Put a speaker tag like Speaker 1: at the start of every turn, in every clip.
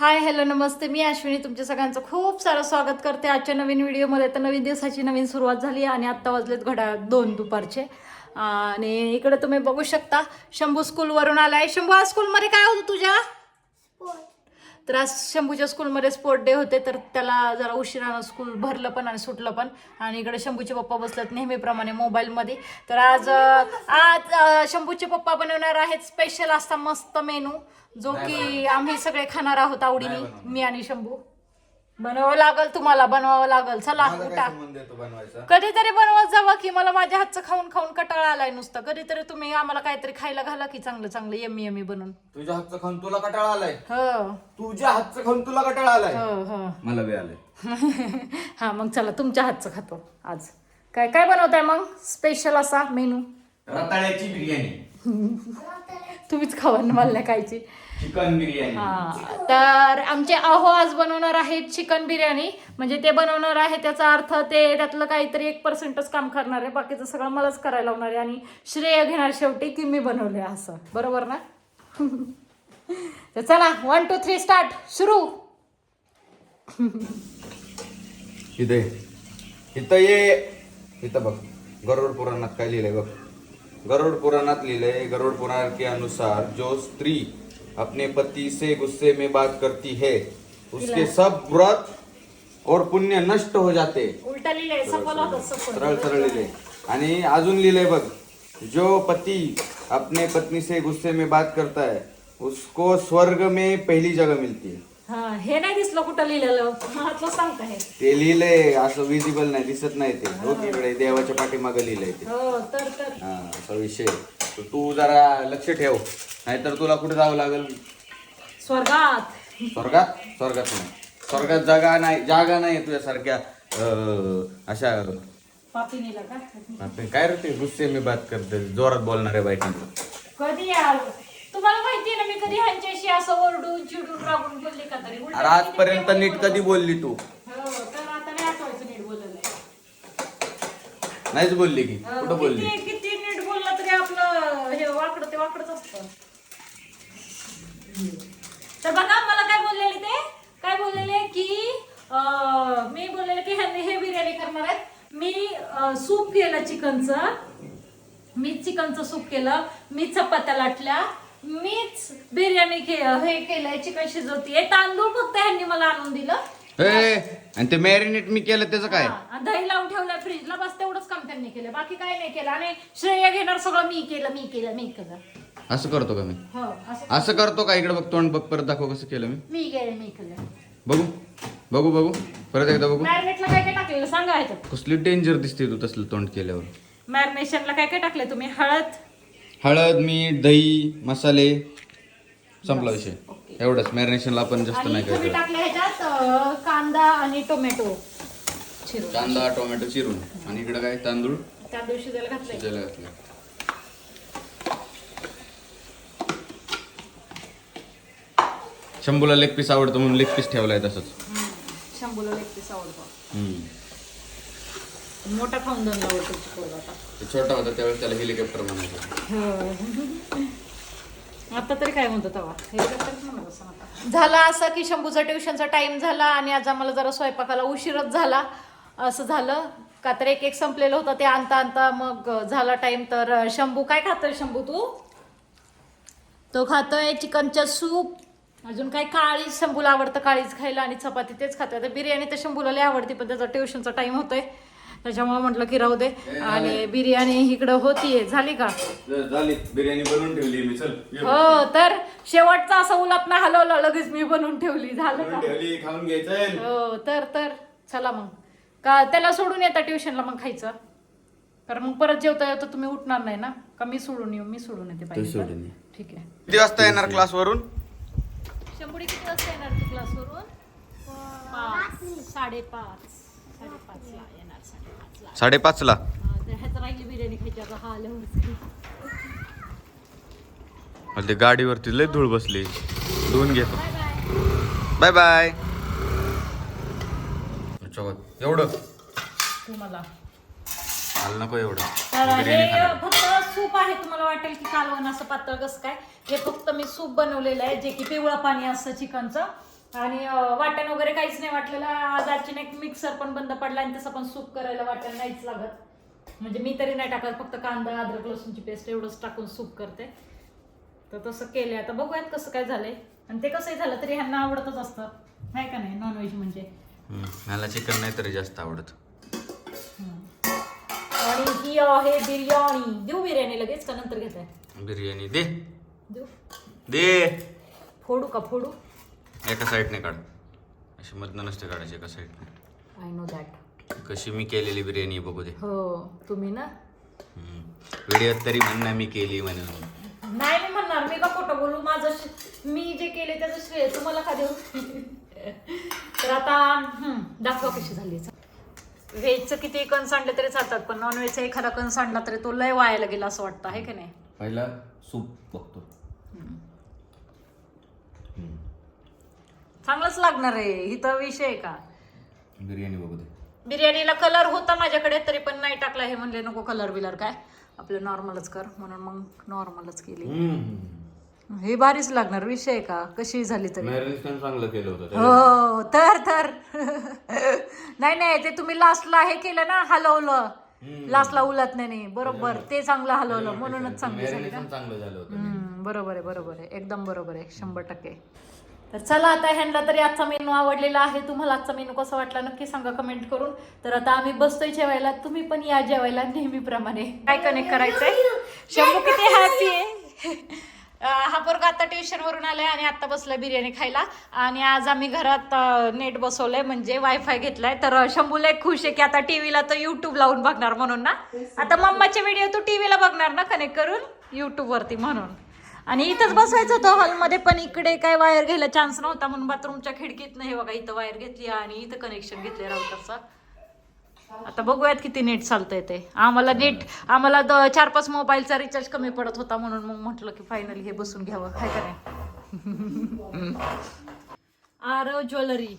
Speaker 1: Hi hello नमस्ते. मी अश्विनी. तुमच्या सगळ्यांचं खूप सारं स्वागत करते. आजच्या नवीन व्हिडिओमध्ये तर नवीन दिवसाची नवीन सुरुवात झाली आणि आत्ता वाजलेत घड्याळ दोन दुपारचे. आणि इकडे तुम्ही बघू शकता शंभू स्कूलवरून आलाय. शंभू आज स्कूलमध्ये काय होतं तुझ्या? तर आज शंभूच्या स्कूलमध्ये स्पोर्ट डे होते तर त्याला जरा उशिरानं स्कूल भरलं पण आणि सुटलं पण. आणि इकडे शंभूचे पप्पा बसलेत नेहमीप्रमाणे मोबाईलमध्ये तर आज आज शंभूचे पप्पा बनवणार आहेत स्पेशल असा मस्त मेनू जो की आम्ही सगळे खाणार आहोत आवडीने मी आणि शंभू. बनवावं लागल तुम्हाला बनवावं लागल. चला
Speaker 2: माझा काय
Speaker 1: उठा
Speaker 2: संबंध येतो बनवायचा?
Speaker 1: कधीतरी बनवत जावा की मला माझ्या हातचं खाऊन खाऊन कटाळा आलाय नुसतं. कधीतरी तुम्ही आम्हाला काहीतरी खायला घाला की चांगलं चांगलं यम्मी यम्मी बनवून
Speaker 2: तुझ्या हातचं खाऊन तुला कटाळा आलाय?
Speaker 1: हो.
Speaker 2: तुझ्या हातचं खाऊन तुला कटाळा आलाय?
Speaker 1: हो हो.
Speaker 2: मला बी आलाय.
Speaker 1: हा मग चला तुमच्या हातचं खातो आज. काय काय बनवताय मग? स्पेशल असा मेनू
Speaker 2: रताळ्याची बिर्याणी.
Speaker 1: तुम्हीच खावा ना मला नाही खायची.
Speaker 2: चिकन बिर्याणी.
Speaker 1: हा तर आमचे अहो आज बनवणार आहेत चिकन बिर्याणी. म्हणजे ते बनवणार आहे त्याचा अर्थ ते त्यातलं काहीतरी एक पर्सेंटच काम करणार आहे. बाकीचं सगळं मलाच करायला लावणार आहे आणि श्रेय घेणार शेवटी की मी बनवले असं. बरोबर ना? तर चला वन टू थ्री स्टार्ट सुरू.
Speaker 2: इथे. इथं ये. इथं बघ. गरुड पुराणात काय लिहिलंय बघ. गरुड पुराणात लिहिलंय गरुड पुराण के अनुसार जो स्त्री अपने पति से गुस्से में बात करती है। उसके सब व्रत और पुण्य नष्ट हो जाते।
Speaker 1: उलटा लिहिलंय सफल होतं सफल
Speaker 2: सरळ सरळ लिहिले आणि अजून लिहिलंय बघ जो पति अपने पत्नी से गुस्से में बात करता है उसको स्वर्ग में पहली जगह मिलती है।
Speaker 1: हा हे नाही दिसलं कुठं लिहिलेलं? महात्मा सांगता हे
Speaker 2: ते लिहिलंय असं विजिबल नाही दिसत नाही ते. हो तिकडे देवाच्या पाठीमागं लिहिलंय ते.
Speaker 1: हो तर तर.
Speaker 2: हा असा विषय तर तू जरा लक्ष ठेव. नाहीतर तुला कुठे जावं लागेल?
Speaker 1: स्वर्गात.
Speaker 2: स्वर्गात? स्वर्गात नाही. स्वर्गात जागा नाही जागा नाही तुझ्यासारख्या अं, अशा
Speaker 1: का?
Speaker 2: आपण काय रे ते गुस्से मी बात करते जोरात बोलणाऱ्या बायकांना
Speaker 1: कधी यार तुम्हाला माहितीये ना मी कधी ह्यांच्याशी असं ओरडून चिडून बोलले का तरी? उलटं
Speaker 2: अरे आजपर्यंत नीट कधी बोलली तू?
Speaker 1: हो तर आता नाही आठवायचं नीट बोललेलं
Speaker 2: नाहीच बोलली की.
Speaker 1: हो,
Speaker 2: कुठं बोलली?
Speaker 1: किती किती नीट बोललं तरी आपलं हे वाकडं ते वाकडच असतं तर बघा मला काय बोललेले ते? काय बोललेले की मी बोललेले की ह्यांनी हे बिर्याणी करणार आहेत. मी सूप केलं चिकनचं. मीच चिकनचं सूप केलं मी चपात्या लाटल्या मीच बिर्याणी के हे केलंय चिकन शिजवतीये. तांदूळ फक्त ह्यांनी मला आणून दिलं.
Speaker 2: आणि ते मॅरिनेट मी केलं त्याचं काय?
Speaker 1: दही लावून ठेवलं फ्रीजला बस तेवढंच काम त्यांनी केलं बाकी काय नाही केलं. आणि श्रेय घेणार सगळं मी केलं मी केलं मी केलं.
Speaker 2: असं करतो का मी?
Speaker 1: हो असं
Speaker 2: असं करतो का? इकडे बघ तोंड बघ परत दाखव कसं केलं मी.
Speaker 1: मी
Speaker 2: बघू बघू बघू. परत एकदा बघू.
Speaker 1: मॅरिनेटला काय काय टाकलेलं? सांगा ह्याच्यात
Speaker 2: कसली डेंजर दिसते तू तसलं तोंड केल्यावर.
Speaker 1: मॅरिनेशनला काय काय टाकले तुम्ही? हळद?
Speaker 2: हळद मीठ दही मसाले. संपला विषय.
Speaker 1: ओके.
Speaker 2: एवढंच. मॅरिनेशनला आपण जास्त
Speaker 1: आणि
Speaker 2: नाही
Speaker 1: टाकले ह्याच्यात अं, कांदा आणि टोमॅटो चिरून.
Speaker 2: कांदा टोमॅटो चिरून. आणि इकडे काय? तांदूळ?
Speaker 1: त्या दिवशी त्याला घातले
Speaker 2: शिजायला घातलं शंभूला लेग पीस आवडतो म्हणून लेग पीस ठेवलाय तसंच.
Speaker 1: शंभूला लेग पीस आवडतो.
Speaker 2: हम्म.
Speaker 1: मोठा खाऊन दोन आवडतो चिकन आता.
Speaker 2: ते छोटा होता त्यावेळेस त्याला हेलिकॉप्टर म्हणायचं.
Speaker 1: आता तरी काय म्हणतो तेव्हा? म्हणत असं आता. झाला असं की शंभूचा ट्युशनचा टाइम झाला आणि आज आम्हाला जरा स्वयंपाकाला उशीरच झाला. असं झालं. का तर एक एक संपलेलं होतं ते आणता आणता मग झाला टाइम तर शंभू काय खातोय शंभू तू? तो खातोय चिकनचं सूप. अजून काय काळी शंभूला आवडतं काळीच खायला आणि चपाती तेच खातोय आता बिर्याणी तर शंभूला लय आवडते पण त्याचा ट्युशनचा टाइम होतोय. त्याच्यामुळे म्हटलं की राहू दे. आणि बिर्याणी इकडं होतीये. झाली का?
Speaker 2: झाली. बिर्याणी बनवून ठेवली मी. चल
Speaker 1: हो तर शेवटचा असं उलात ना हलवलं लगेच मी बनवून ठेवली. झालं का?
Speaker 2: खाऊन घ्यायचं
Speaker 1: हो तर तर. चला मग. का त्याला सोडून येता ट्युशनला मग खायचं? कारण मग परत जेवता जेवता तुम्ही उठणार नाही ना? का मी सोडून येऊ? मी सोडून येते पाहिजे. ठीक आहे.
Speaker 2: किती वाजता येणार क्लासवरून
Speaker 1: शंभुडी किती वाजता येणार तू क्लासवरून पाच. साडेपाच. साडेपाचला येणार साडेपाचला.
Speaker 2: साडेपाचला.
Speaker 1: हा, तर ह्याचं राहिली बिर्याणी खायची आता हा आल्यावर
Speaker 2: ते गाडीवरती लय धूळ बसली. धुवून घेतो
Speaker 1: बाय बाय.
Speaker 2: Bye bye. एवढं.
Speaker 1: तुम्हाला
Speaker 2: मला. नको एवढं. बिर्याणी
Speaker 1: हे
Speaker 2: खाणार.
Speaker 1: फक्त सूप आहे तुम्हाला वाटेल की कालवण असं पातळ कसं काय? हे फक्त मी सूप बनवलेलं आहे जे की पिवळं पाणी असतं चिकनचं. आणि अं, वाटण वगैरे काहीच नाही वाटलेलं. आज अचानक मिक्सर पण बंद पडला आणि तसं पण सूप करायला वाटण नाहीच लागत. म्हणजे मी तरी नाही टाकत फक्त कांदा अद्रक लसूणची पेस्ट एवढंच टाकून सूप करते. तर तसं केले आता बघूयात कसं काय झालंय. आणि ते कसंही झालं तरी ह्यांना आवडतच असतं. आहे का नाही? नॉनव्हेज म्हणजे.
Speaker 2: हम्म, मला चिकन नाही तरी जास्त आवडत.
Speaker 1: आणि ही आहे बिर्याणी. देऊ बिर्याणी लगेच का नंतर घेताय
Speaker 2: बिर्याणी दे.
Speaker 1: देऊ.
Speaker 2: दे.
Speaker 1: फोडू का फोडू?
Speaker 2: एका साईडने काढ. अशी मधनं नसते काढायची एका साईडने
Speaker 1: आय नो दॅट
Speaker 2: कशी मी केलेली बिर्याणी आहे बघू दे.
Speaker 1: हो तुम्ही ना?
Speaker 2: व्हिडिओत तरी म्हण ना मी केली म्हणून.
Speaker 1: नाही मी म्हणणार. मी का खोटं बोलू? माझं श- मी जे केले त्याचं श्रेय तुम्हाला का देऊ? तर आता हम्म, दाखवा कशी झाली. व्हेजचं किती कण आणले तरी चालतात पण नॉनव्हेजचा एखादा कण आणला तरी तो लय वायाला गेला असं वाटतं आहे का नाही?
Speaker 2: पहिला सूप बघतो.
Speaker 1: चांगलंच लागणार आहे इथं विषय आहे का?
Speaker 2: बिर्याणी बघू दे.
Speaker 1: बिर्याणीला कलर होता माझ्याकडे तरी पण नाही टाकला हे म्हणले नको कलर बिलर काय? आपलं नॉर्मलच कर म्हणून मग नॉर्मलच केली. हे भारीच लागणार विषय आहे का? कशी झाली तरी?
Speaker 2: चांगलं केलं होतं
Speaker 1: हो तर तर. नाही नाही ते तुम्ही लास्टला हे केलं ना हलवलं. लास्टला उलत नाही नाही. बरोबर. ते चांगलं हलवलं म्हणूनच चांगली झाली ना
Speaker 2: मॅरिनेशन चांगलं झालं होतं.
Speaker 1: हम्म, बरोबर आहे बरोबर आहे. एकदम बरोबर आहे शंभर टक्के. तर चला आता ह्यांना तरी आजचा मेनू आवडलेला आहे. तुम्हाला आजचा मेनू कसा वाटला नक्की सांगा कमेंट करून. तर आता आम्ही बसतोय जेवायला. तुम्ही पण या जेवायला नेहमीप्रमाणे. काय कनेक्ट करायचंय? शंभू किती हॅपी आहे? हा पोरगा आता ट्युशन वरून आलाय आणि आता बसलाय बिर्याणी खायला. आणि आज आम्ही घरात नेट बसवलंय म्हणजे वायफाय घेतलाय. तर अं, शंभू लय खुश आहे की आता टीव्हीला तो युट्यूब लावून बघणार म्हणून ना? आता मम्माचे व्हिडिओ तू टीव्हीला बघणार ना कनेक्ट करून? युट्यूब वरती म्हणून. आणि इथंच बसवायचं होतं हॉलमध्ये पण इकडे काय वायर घ्यायला चान्स नव्हता म्हणून बाथरूमच्या खिडकीत नाही बघा इथं वायर घेतली आणि इथं कनेक्शन घेतले राऊटरचा आता बघूयात किती नेट चालतंय ते. आम्हाला नेट आम्हाला द चार पाच मोबाईलचा रिचार्ज कमी पडत होता म्हणून मग म्हटलं की फायनली हे बसून घ्यावं. काय का नाही? आरव ज्वेलरी.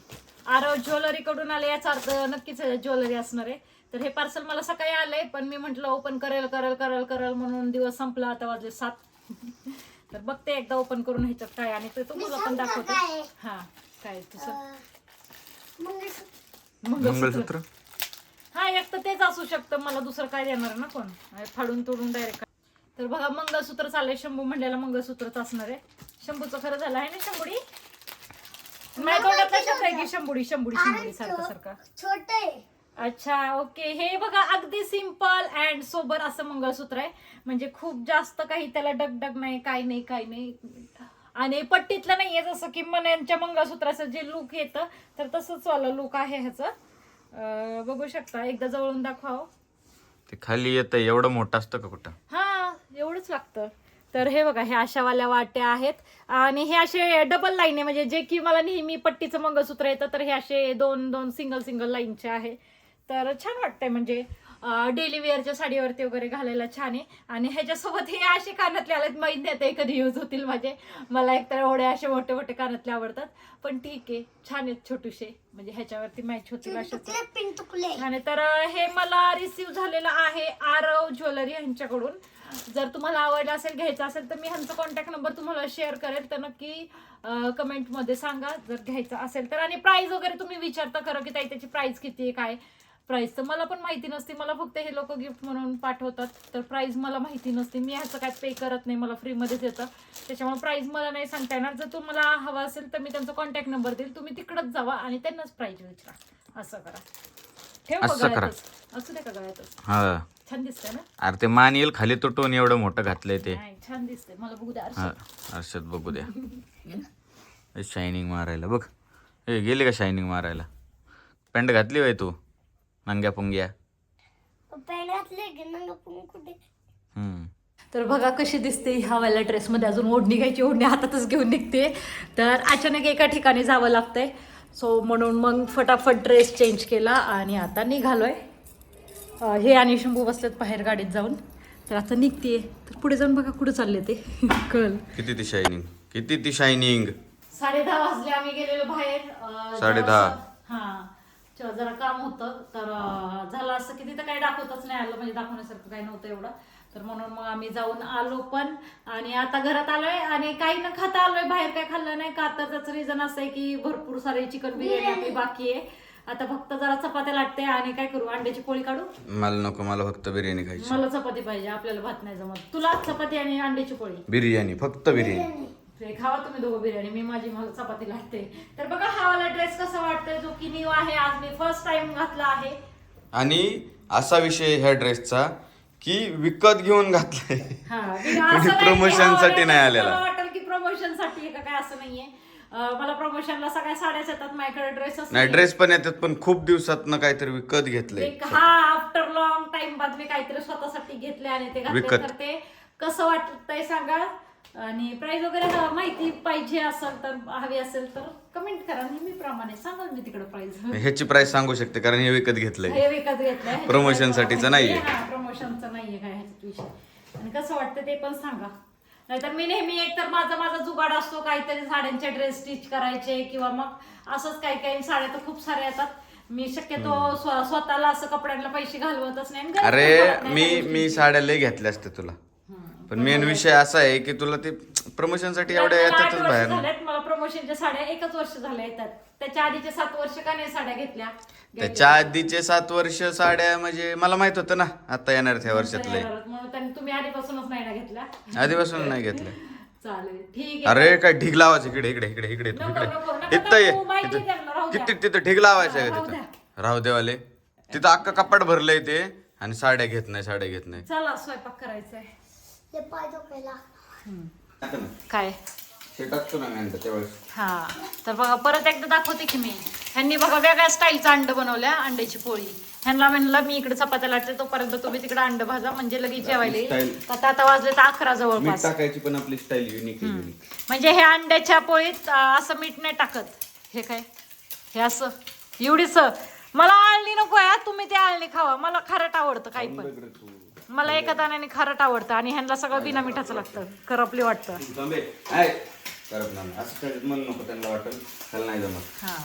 Speaker 1: आरव ज्वेलरी कडून आले याचा अर्थ नक्कीच ज्वेलरी असणार आहे. तर हे पार्सल मला सकाळी आलंय पण मी म्हंटल ओपन करेल करेल करेल करेल म्हणून दिवस संपला आता वाजले सात. तर बघते एकदा ओपन करून ह्याच्यात काय आणि ते तुम्हाला पण दाखवते. हा काय तुझं?
Speaker 2: मंगळसूत्र?
Speaker 1: हा एक तर तेच असू शकतं. मला दुसरं काय देणार ना कोण? फाडून तोडून डायरेक्ट तर बघा मंगळसूत्र चाललंय. शंभू म्हणलेला मंगळसूत्रच असणार आहे. शंभूचं खरं झालं आहे ना शंभुडी? नाही तोंडात लक्षात आहे की शंभुडी शंभुडी शंभुडी सारखं सारखं.
Speaker 3: छोटे
Speaker 1: अच्छा ओके. हे बघा अगदी सिंपल अँड सोबर असं मंगळसूत्र आहे. म्हणजे खूप जास्त काही त्याला डगडग नाही काय नाही काय नाही. आणि पट्टीतलं नाहीये जसं की मण्यांच्या मंगळसूत्राचं जे लुक येतं तर तसंच वाला लुक आहे ह्याचं. अं, बघू शकता. एकदा जवळून दाखवाव.
Speaker 2: ते खाली येतं एवढं मोठं असतं का कुठं?
Speaker 1: हा एवढंच लागतं. तर हे बघा हे अशावाल्या वाट्या आहेत. आणि हे असे डबल लाईन आहे. म्हणजे जे की मला नेहमी पट्टीचं मंगळसूत्र येतं तर हे असे दोन दोन सिंगल सिंगल लाईनचे आहे. तर छान वाटतंय म्हणजे. डेली वेअरच्या साडीवरती वगैरे घालायला छान आहे. आणि ह्याच्यासोबत हे असे कानातले आलेत माहीत नाही ते कधी यूज होतील माझे. मला एकतर एवढे असे मोठे मोठे कानातले आवडतात. पण ठीक आहे छान आहेत छोटूशे म्हणजे ह्याच्यावरती मॅच होतील आणि तर हे मला रिसीव झालेलं आहे आरव ज्वेलरी यांच्याकडून जर तुम्हाला आवडलं असेल घ्यायचं असेल तर मी ह्यांचा कॉन्टॅक्ट नंबर तुम्हाला शेअर करेल. तर नक्की कमेंटमध्ये सांगा. जर घ्यायचं असेल तर. आणि प्राइस वगैरे तुम्ही विचारता खरं की ताई त्याची प्राइस किती आहे काय प्राइस तर मला पण माहिती नसते. मला फक्त हे लोक गिफ्ट म्हणून पाठवतात. तर प्राइस मला माहिती नसते. मी ह्याचं काय पे करत नाही. मला फ्रीमध्येच येतं. त्याच्यामुळे प्राइस मला नाही सांगता येणार. जर तुम्हाला हवा असेल तर मी त्यांचा कॉन्टॅक्ट नंबर देईल. तुम्ही तिकडच जावा आणि त्यांनाच प्राइस विचारा. असं करा. ठेव का
Speaker 2: असं करा.
Speaker 1: गळ्यातच. असू दे का गळ्यातच?
Speaker 2: हा.
Speaker 1: छान दिसतंय ना?
Speaker 2: अरे ते मान येईल खाली तुटून एवढं मोठं घातलंय ते.
Speaker 1: नाही छान दिसतंय. मला बघू द्या
Speaker 2: हा. अर्षद बघू द्या. शायनिंग मारायला. बघ. ए गेली का शायनिंग मारायला? पॅन्ट घातली होय तू? नंग्या पुंग्या
Speaker 3: पॅन्ट घातले की नंग कुठे?
Speaker 2: हम्म.
Speaker 1: तर बघा कशी दिसते ह्या वाल्या ड्रेसमध्ये अजून ओढणी घ्यायची ओढणी हातातच घेऊन निघते. तर अचानक एका ठिकाणी जावं लागतंय. सो म्हणून मग फटाफट ड्रेस चेंज केला आणि आता निघालोय. हे आणि शंभू बसलेत बाहेर गाडीत जाऊन. तर आता निघते तर पुढे जाऊन बघा कुठे चालले ते. कल
Speaker 2: किती ती शायनिंग किती ती शायनिंग
Speaker 1: साडे दहा वाजले आम्ही गेलेलो बाहेर. अं,
Speaker 2: साडेदहा.
Speaker 1: जरासं- हा. जरा काम होतं. तर झालं असं की तिथं काही दाखवतच नाही आलं म्हणजे दाखवण्यासारखं काही नव्हतं एवढं. तर म्हणून मग आम्ही जाऊन आलो पण आणि आता घरात आलोय आणि काही न खाता आलोय. बाहेर काय खाल्लं नाही का? तर त्याचं रिझन असं आहे की भरपूर सारे चिकन बिर्याणी आपली बाकी आहे. आता फक्त जरा चपात्या लाटते आणि काय करू? अंड्याची पोळी काढू?
Speaker 2: मला नको मला फक्त बिर्याणी खायची.
Speaker 1: मला चपाती पाहिजे आपल्याला भात नाही जमत. तुला चपाती आणि अंड्याची पोळी?
Speaker 2: बिर्याणी फक्त बिर्याणी
Speaker 1: ते खावा तुम्ही दोघं बिर्याणी मी माझी मला चपाती लागते तर बघा हा वाला ड्रेस कसा वाटतोय जो की न्यू आहे आज मी फर्स्ट टाइम घातला आहे.
Speaker 2: आणि असा विषय ह्या ड्रेसचा की विकत घेऊन घातलाय.
Speaker 1: हा, मी असं नाही
Speaker 2: आलेला.
Speaker 1: वाटेल की प्रमोशनसाठी आहे का काय असं नाहीये. मला प्रमोशनला सगळ्या साड्याच येतात माझ्याकडे ड्रेसच
Speaker 2: नाही ड्रेस पण येतात पण खूप दिवसात काहीतरी विकत घेतलंय.
Speaker 1: एक हा आफ्टर लॉंग टाइम बाद मी काहीतरी स्वतःसाठी घेतले आणि ते घातले
Speaker 2: विकत.
Speaker 1: तर ते कसं वाटतंय सांगा? आणि प्राइस वगैरे माहिती पाहिजे असेल तर हवी असेल तर कमेंट करा. नेहमीप्रमाणे सांगाल मी तिकडे प्राइस
Speaker 2: ह्याची प्राइस सांगू शकते कारण हे विकत घेतलंय.
Speaker 1: हे विकत घेतलंय.
Speaker 2: Promotion साठीचं नाहीये.
Speaker 1: प्रमोशनचं नाहीये काय ह्याच्यात विषय. आणि कसं वाटतं ते पण सांगा. नाहीतर मी नेहमी एक तर माझा माझा जुगाड असतो काहीतरी साड्यांचे ड्रेस स्टिच करायचे किंवा मग असंच काही काही साड्या तर खूप साऱ्या येतात. मी शक्यतो स्व- स्वतःला असं कपड्यांना पैसे घालवतच नाही आणि
Speaker 2: अरे
Speaker 1: नाही
Speaker 2: मी
Speaker 1: त्या
Speaker 2: मी
Speaker 1: गोष्टीची.
Speaker 2: साड्या लय घेतल्या असते तुला. पण मेन विषय असा आहे की तुला ते प्रमोशनसाठी एवढ्या
Speaker 1: मला आठ
Speaker 2: येतातच
Speaker 1: वर्ष
Speaker 2: बाहेर
Speaker 1: झालेत, मला प्रमोशनच्या साड्या एकच वर्ष झाल्या येतात. त्याच्या आधीचे सात वर्ष का नाही साड्या घेतल्या?
Speaker 2: त्याच्या आधीचे सात वर्ष साड्या म्हणजे मला माहीत होतं ना आता येणार त्या वर्षातले.
Speaker 1: म्हणून त्यांनी तुम्ही आधीपासूनच नाही ना घेतल्या?
Speaker 2: आधीपासून नाही घेतलं
Speaker 1: चालेल. ठीक आहे.
Speaker 2: अरे काय ढीग लावायचं? इकडे इकडे इकडे इकडे
Speaker 1: नको,
Speaker 2: इकडे.
Speaker 1: नको, नका
Speaker 2: इथं ये.
Speaker 1: टाकू, माहिती आहे त्यांना, राहू
Speaker 2: इथं
Speaker 1: द्या.
Speaker 2: किती तिथं ढीग लावायचं आहे का. तिथं? राहू देवाले तिथं अख्खा कपाट भरलंय ते आणि साड्या घेत नाही साड्या घेत नाही.
Speaker 1: चला स्वयंपाक करायचंय.
Speaker 3: ते पाय दुखायला
Speaker 1: काय?
Speaker 2: ते टाकतो ना मी त्यावेळेस.
Speaker 1: हा. तर बघा परत एकदा दाखवते की मी. ह्यांनी बघा वेगळ्या स्टाईलचं अंड बनवल्या अंड्याची पोळी. ह्यांना म्हणलं मी इकडे चपात्या लाटते तोपर्यंत तुम्ही तिकडे अंड भाजा म्हणजे लगेच जेवायला येईल.
Speaker 2: Style.
Speaker 1: आता आता वाजले तर अकरा
Speaker 2: मीठ
Speaker 1: जवळपास
Speaker 2: टाकायची पण आपली स्टाईल युनिक आहे
Speaker 1: म्हणजे हे अंड्याच्या पोळीत अं, असं मीठ नाही टाकत. हे काय? हे असं. एवढीच. मला आळणी नको आहे तुम्ही ते आळणी खावा. मला खारट आवडतं काही पण. मला एका दाण्याने खारट आवडतं आणि ह्यांना सगळं बिना मिठाचं लागतं. करपली वाटतं.
Speaker 2: थांबे. आहे करत नाही. असं काय म्हणू नको त्यांना वाटेल त्याला नाही जमत.
Speaker 1: हा.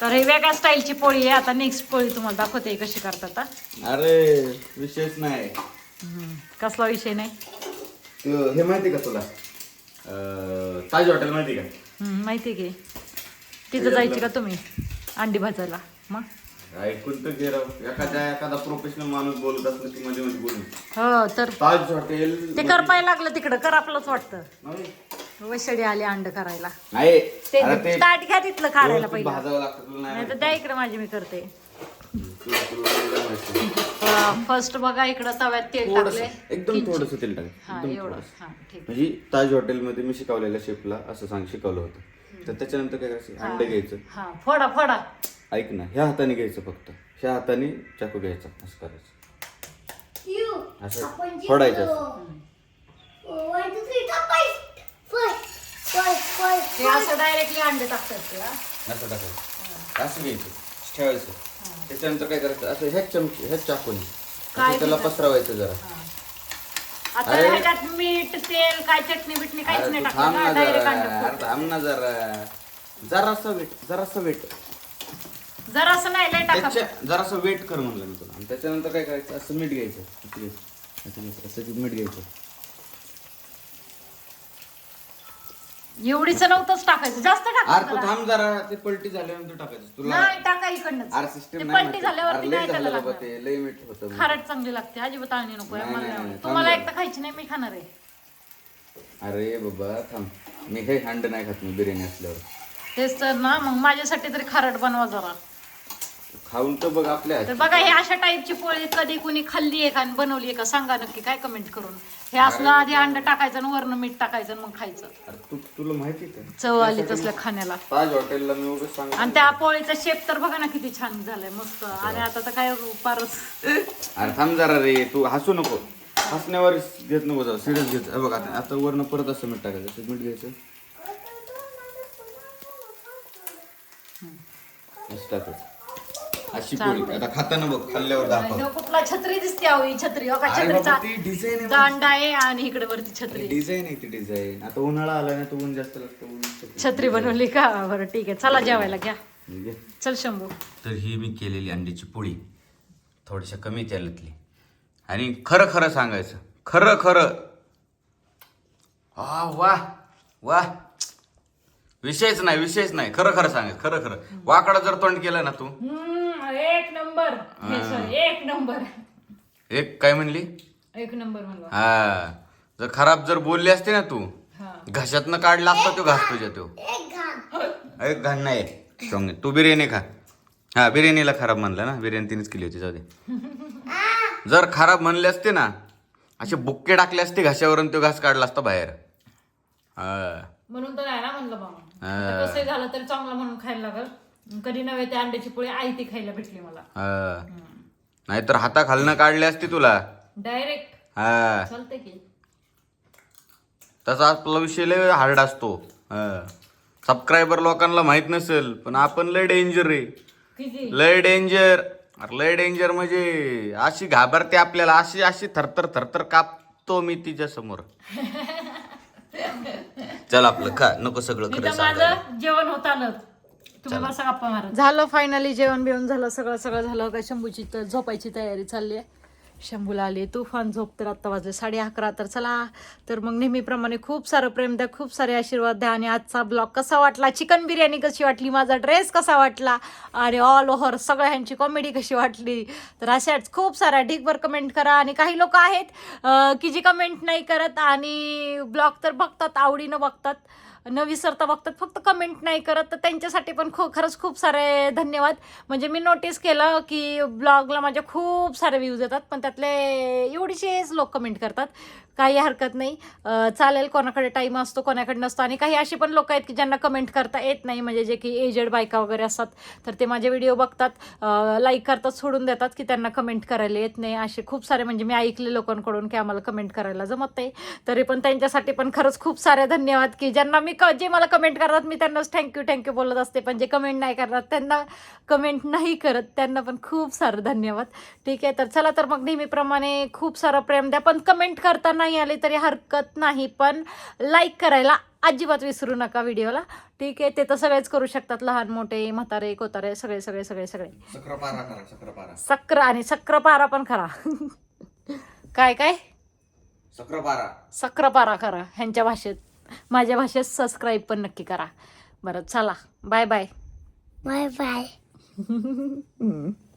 Speaker 1: तर ही वेगळ्या स्टाईलची पोळी आहे. आता नेक्स्ट पोळी तुम्हाला दाखवते कशी करतात हा.
Speaker 2: अरे विशेष नाही.
Speaker 1: हम्म. कसला विषय नाही?
Speaker 2: हे माहिती का तुला? अं, ताज हॉटेल माहिती का?
Speaker 1: हम्म, माहिती की. तिथं जायची का तुम्ही? अंडी भाजायला. मग?
Speaker 2: ऐकून तर एखाद्या एखादा प्रोफेशनल माणूस बोलत असलं की मध्ये मध्ये बोलून
Speaker 1: हो तर
Speaker 2: ताज हॉटेल
Speaker 1: ते करपायला लागलं तिकडं कर आपलंच वाटतं.
Speaker 2: नाही.
Speaker 1: वैशाडी आली अंड करायला.
Speaker 2: नाही.
Speaker 1: ते
Speaker 2: अरे ते
Speaker 1: ताट घ्या तिथलं खायला
Speaker 2: व्यवस्थित
Speaker 1: पहिलं.
Speaker 2: भाजावं लागतं तुला नाही
Speaker 1: नाही तर द्या इकडे माझी मी करते.
Speaker 2: माहिती. तुला- तुला नाही जमायचं.
Speaker 1: फर्स्ट बघा इकडं तव्यात तेल
Speaker 2: थोडंसं
Speaker 1: टाकले
Speaker 2: एकदम थोडस तेल टाक
Speaker 1: हा
Speaker 2: एकदम
Speaker 1: एवढं.
Speaker 2: थोडंसं.
Speaker 1: हा ठीक
Speaker 2: म्हणजे ताज हॉटेलमध्ये मी शिकवलेल्या शेफला असं सांग शिकवलं होतं. तर त्याच्यानंतर काय करायचं? अंडे घ्यायचं.
Speaker 1: हा फोडा फोडा.
Speaker 2: ऐक ना ह्या हाताने घ्यायचं फक्त. ह्या हाताने चाकू घ्यायचा असं करायचं.
Speaker 3: यू
Speaker 2: असं
Speaker 3: आपण
Speaker 2: फोडायचं
Speaker 3: one two three first first first first
Speaker 1: ते असं डायरेक्टली अंडे टाकतात ते हा.
Speaker 2: असं टाकायचं. असं घ्यायचं. ठेवायचं. त्याच्यानंतर काय करायचं? असं ह्याच चमची ह्याच चाकूने. असं त्याला? पसरवायचं जरा.
Speaker 1: आता
Speaker 2: अरे.
Speaker 1: ह्याच्यात मीठ तेल काय चटणी बिटणी काहीच
Speaker 2: अरे
Speaker 1: नाही
Speaker 2: तू थांब ना
Speaker 1: डायरेक्ट
Speaker 2: जरा
Speaker 1: अंड
Speaker 2: अरे थांब ना जरा. जरासं वेट जरासं वेट
Speaker 1: जरा असं नाही लय टाका
Speaker 2: त्याच्या जरासं वेट कर म्हणलं मी तुला. आणि त्याच्यानंतर काय करायचं? असं मीठ घ्यायचं. असं घ्यायचं. असं घ्यायचं. असं मीठ घ्यायचं.
Speaker 1: एवढीच नव्हतंच टाकायचं. जास्त
Speaker 2: अरे तू
Speaker 1: टाकायचं
Speaker 2: थांब जरा. ते पलटी झाल्यानंतर टाकायचं. तुला
Speaker 1: नाही टाका
Speaker 2: सिस्टम
Speaker 1: पलटी
Speaker 2: नाही
Speaker 1: झाल्यावरती
Speaker 2: लय
Speaker 1: नाही त्याला
Speaker 2: झालं बाबा
Speaker 1: लागणार.
Speaker 2: ते. लय मीठ होतं
Speaker 1: खारट चांगली लागते. अजिबात आळणी नको आहे.
Speaker 2: नाही,
Speaker 1: मला
Speaker 2: नाही,
Speaker 1: नाही
Speaker 2: नाही,
Speaker 1: आवडत. तुम्हाला
Speaker 2: थांब
Speaker 1: एक तर खायची नाही मी खाणार आहे.
Speaker 2: अरे बाबा थांब. मी हे हंड नाही खात मी बिर्याणी असल्यावर.
Speaker 1: तेच तर ना मग माझ्यासाठी तरी खारट बनवा जरा.
Speaker 2: खाऊन तर बघ आपल्या
Speaker 1: तर बघा हे अशा टाईपची पोळी कधी कुणी खाल्ली आहे का आणि बनवली आहे का? सांगा नक्की. काय कमेंट करून? हे असलं आधी अंड टाकायचं आणि वरनं मीठ टाकायचं आणि मग खायचं.
Speaker 2: अरे तू तुला माहिती का?
Speaker 1: चव आली तसल्या खाण्याला.
Speaker 2: ताज हॉटेलला मी उगाच सांग
Speaker 1: आणि त्या पोळीचा शेप तर बघा ना किती छान झालाय मस्त. आणि आता तर काय फारच
Speaker 2: अरे थांब जरा रे. तू हसू नको. हसण्यावर घेत नको जाऊ. सिरियस घेत हे बघ आता आता वरनं परत असं मीठ टाकायचं. असं मीठ घ्यायचं. असं टाकायचं. अशी पोळी आता खाताना बघ खाल्ल्यावर दाखव.
Speaker 1: कुठला छत्री दिसते अहो ही छत्री. हो का
Speaker 2: अरे
Speaker 1: छत्रीचा
Speaker 2: ती डिझाईन आहे
Speaker 1: दांडा आहे आणि इकडे वरती छत्री.
Speaker 2: डिझाईन आहे ती डिझाईन आता उन्हाळा आला ना तो ऊन जास्त लागतं ऊन छत्री.
Speaker 1: छत्री बनवली का? बरं ठीक आहे. चला जेवायला घ्या. चल शंभू.
Speaker 2: तर ही मी केलेली अंड्याची पोळी थोडीशा कमी तेलातली. आणि खरं खरं सांगायचं. खरं खरं. हा वा वा. विषयच नाही विषयच नाही. खरं खरं सांग खरं खरं. वाकडं जर तोंड केलं ना तू.
Speaker 1: नंबर. हे एक नंबर.
Speaker 2: एक काय म्हणली?
Speaker 1: एक नंबर म्हणलं.
Speaker 2: हा. जर खराब जर बोलली असते ना तू
Speaker 1: हा.
Speaker 2: घशातनं काढला असता तो घास तुझ्या तो.
Speaker 3: एक घाण.
Speaker 2: एक घाण नाही. स्ट्रॉंग तू बिर्याणी खा. हा बिर्याणीला खराब म्हणलं ना. बिर्याणी तिनेच केली होती जाऊ दे. जर खराब म्हणले असते ना असे बुक्के टाकले असते घशावरून तो घास काढला असता बाहेर. हा.
Speaker 1: म्हणून तर नाही ना म्हणलं बाबा.
Speaker 2: हा.
Speaker 1: झालं तरी चांगलं म्हणून खायला लागल. कधी नव्हे ते अंड्याची पोळी आई ती खायला भेटली मला.
Speaker 2: हा. नाहीतर हाता खालनं काढले असते तुला.
Speaker 1: डायरेक्ट
Speaker 2: हा.
Speaker 1: चालतंय की.
Speaker 2: तसा आपला विषय लय हार्ड असतो. सबस्क्रायबर लोकांना माहीत नसेल पण आपण लय डेंजर आहे.
Speaker 1: किती?
Speaker 2: लय डेंजर अरे लय डेंजर म्हणजे अशी घाबरते आपल्याला अशी अशी थरथर थरथर कापतो मी तिच्या समोर. चल आपलं खा नको सगळं खरं
Speaker 1: इथं
Speaker 2: सांगायला.
Speaker 1: माझं जेवण होत आलं तुम्ही बसा गप्पा मारा झालं फायनली जेवण बिवण झालं सगळं सगळं झालं. काय शंभूची तर झोपायची तयारी चालली आहे. शंभूला आली तुफान झोप तर आत्ता वाजले साडे अकरा तर चला. तर मग नेहमीप्रमाणे खूप सारं प्रेम द्या खूप सारे आशीर्वाद द्या. आणि आजचा ब्लॉग कसा वाटला? चिकन बिर्याणी कशी वाटली? माझा ड्रेस कसा वाटला? आणि ऑल ओव्हर सगळ्या ह्यांची कॉमेडी कशी वाटली? तर अशाच खूप साऱ्या ढिगभर कमेंट करा. आणि काही लोक आहेत की जी कमेंट नाही करत आणि ब्लॉग तर बघतात आवडीनं बघतात. न विसरता बघतात फक्त कमेंट नाही करत. तर त्यांच्यासाठी पण खूप खरंच खूप सारे धन्यवाद. म्हणजे मी नोटीस केलं की ब्लॉगला माझ्या खूप सारे व्ह्यूज येतात पण त्यातले एवढीशेच लोक कमेंट करतात. काही हरकत नाही. चालेल कोणाकडे टाईम असतो कोणाकडे नसतो. आणि काही असे पण लोक आहेत की ज्यांना कमेंट करता येत नाही. म्हणजे जे की एजेड बायका वगैरे असतात तर ते माझे व्हिडिओ बघतात. लाईक करतात सोडून देतात की त्यांना कमेंट करायला येत नाही. असे खूप सारे म्हणजे मी ऐकले लोकांकडून की आम्हाला कमेंट करायला जमत नाही. तरी पण त्यांच्यासाठी पण खरंच खूप सारे धन्यवाद की ज्यांना मी क जे मला कमेंट करतात मी त्यांनाच थँक्यू थँक्यू बोलत असते. पण जे कमेंट नाही करतात त्यांना कमेंट नाही करत. त्यांना पण खूप सारं धन्यवाद. ठीक आहे तर चला तर मग नेहमीप्रमाणे खूप सारं प्रेम द्या. पण कमेंट करता नाही आले तरी हरकत नाही पण लाईक करायला अजिबात विसरू नका व्हिडिओला. ठीक आहे ते तर सगळेच करू शकतात. लहान मोठे म्हातारे कोतारे सगळे सगळे सगळे सगळे. सक्र आणि सक्रपारा पण खरा काय काय?
Speaker 2: सक्रापारा
Speaker 1: सक्रपारा करा ह्यांच्या भाषेत. माझ्या भाषेत सबस्क्राईब पण नक्की करा. बरं चला. Bye bye
Speaker 3: bye bye